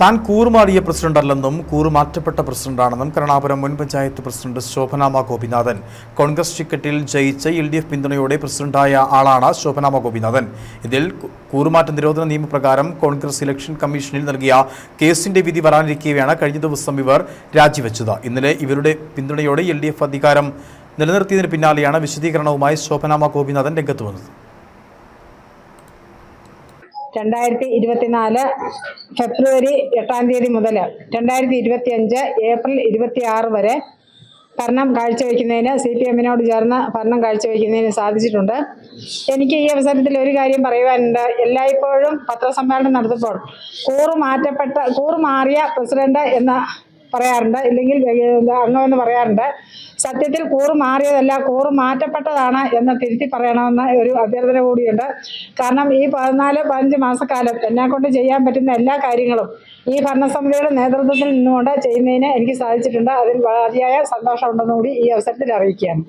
താൻ കൂറുമാറിയ പ്രസിഡന്റല്ലെന്നും കൂറുമാറ്റപ്പെട്ട പ്രസിഡന്റാണെന്നും കരുണാപുരം മുൻ പഞ്ചായത്ത് പ്രസിഡന്റ് ശോഭനാമ ഗോപിനാഥൻ. കോൺഗ്രസ് ടിക്കറ്റിൽ ജയിച്ച് എൽ ഡി എഫ് പിന്തുണയോടെ പ്രസിഡന്റായ ആളാണ് ശോഭനാമ ഗോപിനാഥൻ. ഇതിൽ കൂറുമാറ്റ നിരോധന നിയമപ്രകാരം കോൺഗ്രസ് ഇലക്ഷൻ കമ്മീഷനിൽ നൽകിയ കേസിന്റെ വിധി വരാനിരിക്കെയാണ് കഴിഞ്ഞ ദിവസം ഇവർ രാജിവെച്ചത്. ഇന്നലെ ഇവരുടെ പിന്തുണയോടെ എൽ അധികാരം നിലനിർത്തിയതിന് പിന്നാലെയാണ് വിശദീകരണവുമായി ശോഭനാമ ഗോപിനാഥൻ രംഗത്ത് വന്നത്. രണ്ടായിരത്തി ഇരുപത്തിനാല് ഫെബ്രുവരി എട്ടാം തീയതി മുതൽ രണ്ടായിരത്തി ഇരുപത്തി അഞ്ച് ഏപ്രിൽ ഇരുപത്തി ആറ് വരെ ഭരണം കാഴ്ചവെക്കുന്നതിന് സി പി എമ്മിനോട് ചേർന്ന് ഭരണം കാഴ്ചവെക്കുന്നതിന് സാധിച്ചിട്ടുണ്ട്. എനിക്ക് ഈ അവസരത്തിൽ ഒരു കാര്യം പറയുവാനുണ്ട്. എല്ലായ്പ്പോഴും പത്രസമ്മേളനം നടത്തുമ്പോൾ കൂറുമാറ്റപ്പെട്ട കൂറുമാറിയ കൂറ് മാറിയ പ്രസിഡന്റ് എന്ന് പറയാറുണ്ട്. ഇല്ലെങ്കിൽ അംഗമെന്ന് പറയാറുണ്ട്. സത്യത്തിൽ കൂറ് മാറിയതല്ല കൂറ് മാറ്റപ്പെട്ടതാണ് എന്ന് തിരുത്തി പറയണമെന്ന് ഒരു അഭ്യർത്ഥന കൂടിയുണ്ട്. കാരണം ഈ പതിനാല് പതിനഞ്ച് മാസക്കാലം എന്നെ കൊണ്ട് ചെയ്യാൻ പറ്റുന്ന എല്ലാ കാര്യങ്ങളും ഈ ഭരണസമിതിയുടെ നേതൃത്വത്തിൽ നിന്നുകൊണ്ട് ചെയ്യുന്നതിന് എനിക്ക് സാധിച്ചിട്ടുണ്ട്. അതിൽ അതിയായ സന്തോഷമുണ്ടെന്നുകൂടി ഈ അവസരത്തിൽ അറിയിക്കുകയാണ്.